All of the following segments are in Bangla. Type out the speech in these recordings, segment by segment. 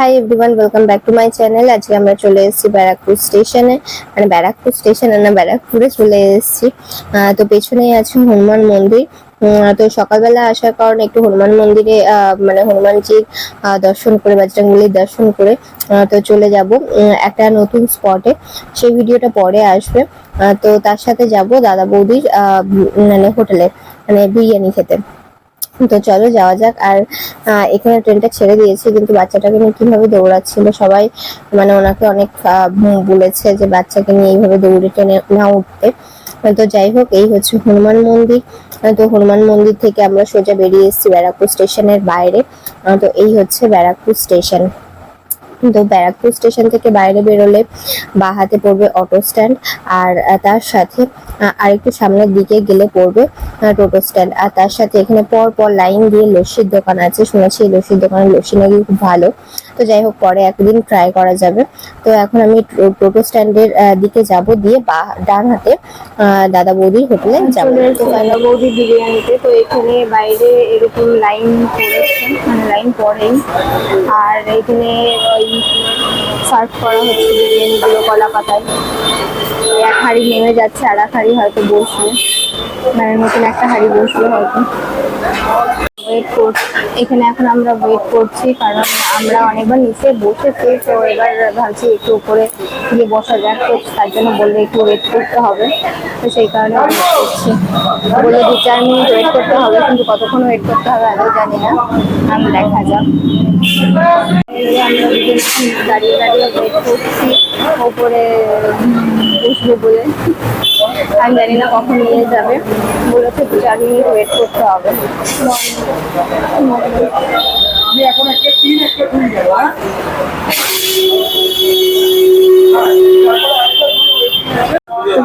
Hi everyone welcome back to my channel আজকে আমরা চলে এসেছি ব্যারাকপুর স্টেশনে। মানে ব্যারাকপুর স্টেশনে না, ব্যারাকপুরে চলে এসেছি। তো পেছনেই আছে হনুমান মন্দির। তো সকালবেলা আসার কারণে একটু হনুমান মন্দিরে মানে হনুমানজির দর্শন করে, বজরংবলির দর্শন করে তো চলে যাব একটা নতুন স্পটে। সেই ভিডিওটা পরে আসবে। তো তার সাথে যাব দাদা বৌদির মানে হোটেলে মানে বিরিয়ানি খেতে। তো চলো যাওয়া যাক। আর এখানে ট্রেনটা ছেড়ে দিয়েছে, কিন্তু বাচ্চাটাকে নিয়ে কীভাবে দৌড়াচ্ছিল সবাই মানে ওনাকে অনেক বলেছে যে বাচ্চাকে নিয়ে এইভাবে দৌড়ে ট্রেনে না উঠতে। তো যাই হোক, এই হচ্ছে হনুমান মন্দির। তো হনুমান মন্দির থেকে আমরা সোজা বেরিয়ে এসেছি ব্যারাকপুর স্টেশনের বাইরে। তো এই হচ্ছে ব্যারাকপুর স্টেশন। তো ব্যারাকপুর স্টেশন থেকে বাইরে বেরোলে বা হাতে পড়বে অটো স্ট্যান্ড আর তার সাথে আরেকটু সামনের দিকে গেলে পড়বে টোটো স্ট্যান্ড। আর তার সাথে এখানে পর পর লাইন দিয়ে লস্যির দোকান আছে শুনেছি এই লস্যির দোকানের লস্যি নাকি খুব ভালো। তো যাই হোক পরে একদিন ট্রাই করা যাবে। তো এখন আমি টোটো স্ট্যান্ডের দিকে যাব দিয়ে বা ডান হাতে দাদা বৌদির হোটেলে যাব। দাদা বৌদি বিরিয়ানিতে। তো এখানে বাইরে এরকম লাইন পড়েছে মানে লাইন পড়েই। আর এখানে ওই সার্ভ করা হচ্ছে বিরিয়ানিগুলো কলা পাতায় এক হাঁড়ি নেমে যাচ্ছে, আর এক হাঁড়ি হয়তো বসবে। মানে নতুন একটা হাঁড়ি বসবে হয়তো। ওয়েট করছি এখানে এখন আমরা ওয়েট করছি, কারণ আমরা অনেকবার নিচে বসেছি, তো এবার ভাবছি একটু উপরে গিয়ে বসা যাক, তো তার জন্য বললে একটু ওয়েট করতে হবে। তো সেই কারণে ওয়েট করছি। বলে দু চার মিনিট ওয়েট করতে হবে, কিন্তু কতক্ষণ ওয়েট করতে হবে আদৌ জানি না। আমি দেখা যাক। দাঁড়িয়ে দাঁড়িয়ে ওয়েট করছি। ওপরে বলে। আমি জানি না কখন নিয়ে যাবে। বলেছে চার মিনিট ওয়েট করতে হবে।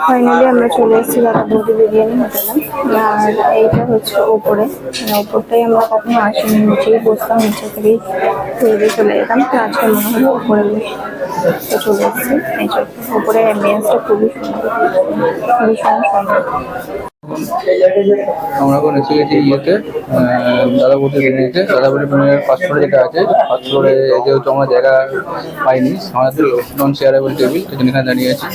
ফাইনালি আমরা চলে এসেছি দাদা বৌদি বিরিয়ানি হোটেলে। আর এইটা হচ্ছে ওপরে। মানে ওপরটাই আমরা কখনো আসিনি, নিচেই বসতাম নিচে থেকেই তৈরি চলে যেতাম। তো আজকে মনে হলো ওপরে তো চলে এসেছি। এই ওপরে অ্যাম্বিয়েন্সটা খুবই সুন্দর। ভীষণ সুন্দর। আমরা এখন এসে গেছি ইয়েতে দাদা বলতে বেরিয়েছে দাদা বলতে বেরিয়ে ফার্স্ট ফ্লোরে যেটা আছে ফার্স্ট ফ্লোরে যেহেতু আমরা জায়গা পাইনি, আমাদের নন শেয়ারেবল টেবিল সেখানে দাঁড়িয়ে আছি।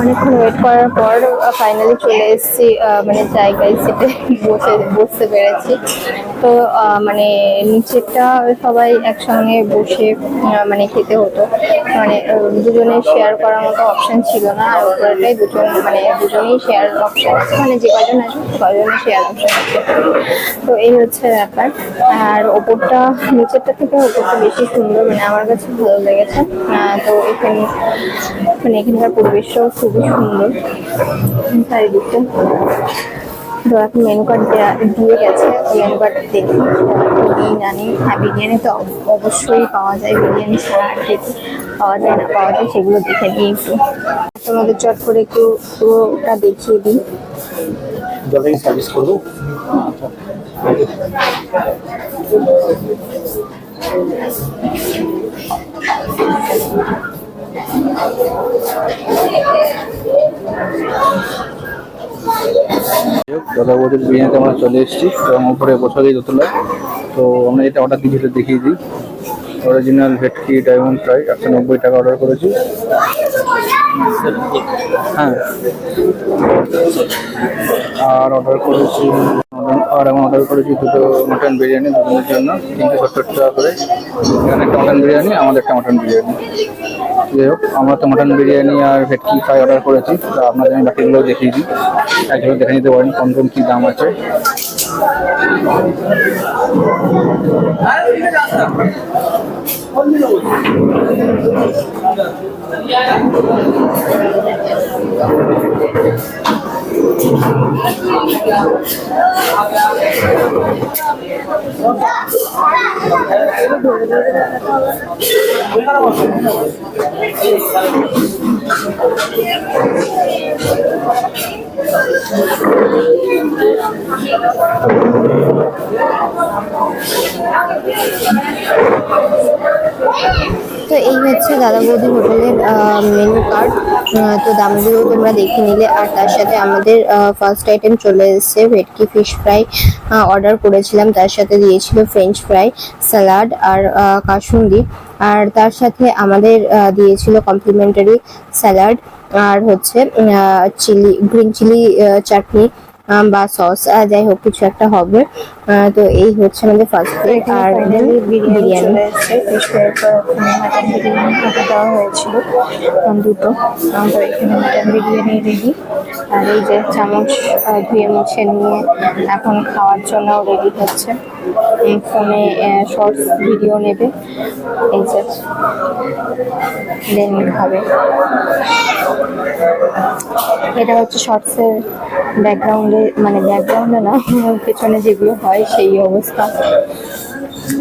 অনেকক্ষণ ওয়েট করার পর ফাইনালি চলে এসেছি মানে জায়গায় সিটে বসে, বসতে পেরেছি। তো মানে নিচেরটা সবাই একসঙ্গে বসে মানে খেতে হতো। মানে দুজনে শেয়ার করার মতো অপশন ছিল না, আর উপরেটাই দুজন মানে দুজনেই শেয়ার অপশন আছে মানে যে কজন আছে কজনের শেয়ার অপশন আছে। তো এই হচ্ছে ব্যাপার। আর ওপরটা, নিচেরটা থেকে ওপরটা বেশি সুন্দর মানে আমার কাছে ভালো লেগেছে। তো এখানে মানে এখানকার পরিবেশটাও খুবই সুন্দর। চারিদিকটা। তো এখন মেনু কার্ড দিয়ে গেছে। মেনু কার্ড দেখি জানি হ্যাঁ বিরিয়ানি তো অবশ্যই পাওয়া যায়। বিরিয়ানি ছাড়া আর কিছু পাওয়া যায় না। পাওয়া যায় সেগুলো দেখে নিই একটু। তোমাদের চট করে একটু পুরোটা দেখিয়ে দিই। জলটাকে সার্ভিস করব? দাদা বৌদির বিরিয়ানিতে আমরা চলে এসেছি এবং উপরে বসা দিই দোতলায় তো আমরা এটা অর্ডার দিয়েছি সেটা দেখিয়ে দিই। অরিজিনাল ভেটকি ডায়মন্ড ফ্রাই একশো নব্বই টাকা অর্ডার করেছি। হ্যাঁ। আর অর্ডার করেছি, আর আমি অর্ডার করেছি দুটো মটন বিরিয়ানি, দুজনের জন্য। তিনশো সত্তর টাকা করে। এখানে একটা মটন বিরিয়ানি, আমাদের একটা মটন বিরিয়ানি। যাই হোক, আমরা তো মাটন বিরিয়ানি আর ভেটকি ফ্রাই অর্ডার করেছি, তো আপনাদের আমি বাকিগুলো দেখিয়ে দিই একজন দেখে নিতে পারেন কম কম কী দাম আছে Yeah. তো এই হচ্ছে দাদা বৌদি হোটেলের মেনু কার্ড তো দামগুলো তোমরা দেখে নিলে, আর তার সাথে আমাদের ফার্স্ট আইটেম চলে এসেছে, ভেটকি ফিশ ফ্রাই অর্ডার করেছিলাম, তার সাথে দিয়েছিল ফ্রেঞ্চ ফ্রাই স্যালাড আর কাসুন্দি। আর তার সাথে আমাদের দিয়েছিল কমপ্লিমেন্টারি স্যালাড আর হচ্ছে চিলি গ্রিন চিলি চাটনি বা সস যাই হোক কিছু একটা হবে। তো এই হচ্ছে আমাদের ফার্স্ট প্লেট আর বিরিয়ানি। দেওয়া হয়েছিল। দুটো। তো এখানে মাটন বিরিয়ানি রেডি আর এই যে চামচ ধুয়ে মুছে নিয়ে এখন খাওয়ার জন্য রেডি হচ্ছে। ফোনে শর্টস ভিডিও নেবে। এই যে দেন খাবে। এটা হচ্ছে শর্টসের ব্যাকগ্রাউন্ডে মানে ব্যাকগ্রাউন্ডে না, পেছনে যেগুলো হয় সেই অবস্থা।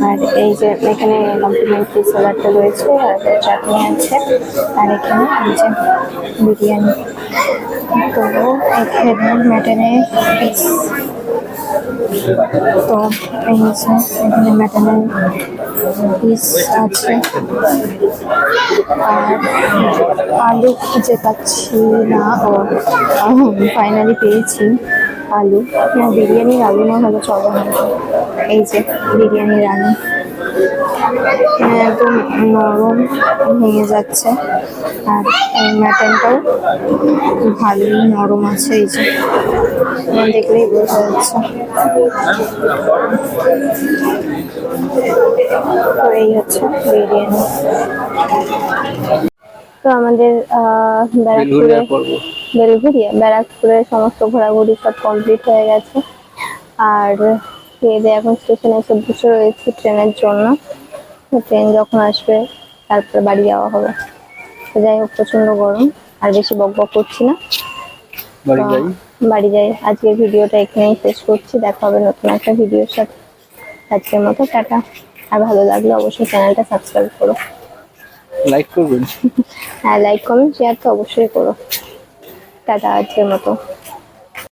আর এই যে এখানে কমপ্লিমেন্টারি স্যালাডটা রয়েছে, আর চাটনি আছে, আর এখানে যে বিরিয়ানি। তো এখানে ম্যাটনের পিস তো এই যে এখানে ম্যাটনের পিস আছে। আর আলু খুঁজে পাচ্ছি না, ও ফাইনালি পেয়েছি। আলু না বিরিয়ানির আলু না হলে চলে না এই যে বিরিয়ানির আলু এখানে একদম নরম ভেঙে যাচ্ছে। আর এই ম্যাটনটাও ভালোই নরম আছে, এই যে। দেখলেই বোঝা যাচ্ছে। এই হচ্ছে বিরিয়ানি। তো আমাদের ব্যারাকপুরে বেলঘরিয়া ব্যারাকপুরের সমস্ত ঘোরাঘুরি সব কমপ্লিট হয়ে গেছে। আর খেয়ে দিয়ে এখন স্টেশনে এসে বসে রয়েছে ট্রেনের জন্য। ট্রেন যখন আসবে তারপরে বাড়ি যাওয়া হবে। তো যাই হোক প্রচণ্ড গরম আর বেশি বক বক করছি না। বাড়ি যাই? তো বাড়ি যাই। আজকের ভিডিওটা এখানেই শেষ করছি। দেখা হবে নতুন একটা ভিডিওর সাথে। আজকের মতো টাটা। আর ভালো লাগলে অবশ্যই চ্যানেলটা সাবস্ক্রাইব করো। লাইক করবেন। হ্যাঁ লাইক কমেন্ট শেয়ার তো অবশ্যই করো। টাটা আজকের মতো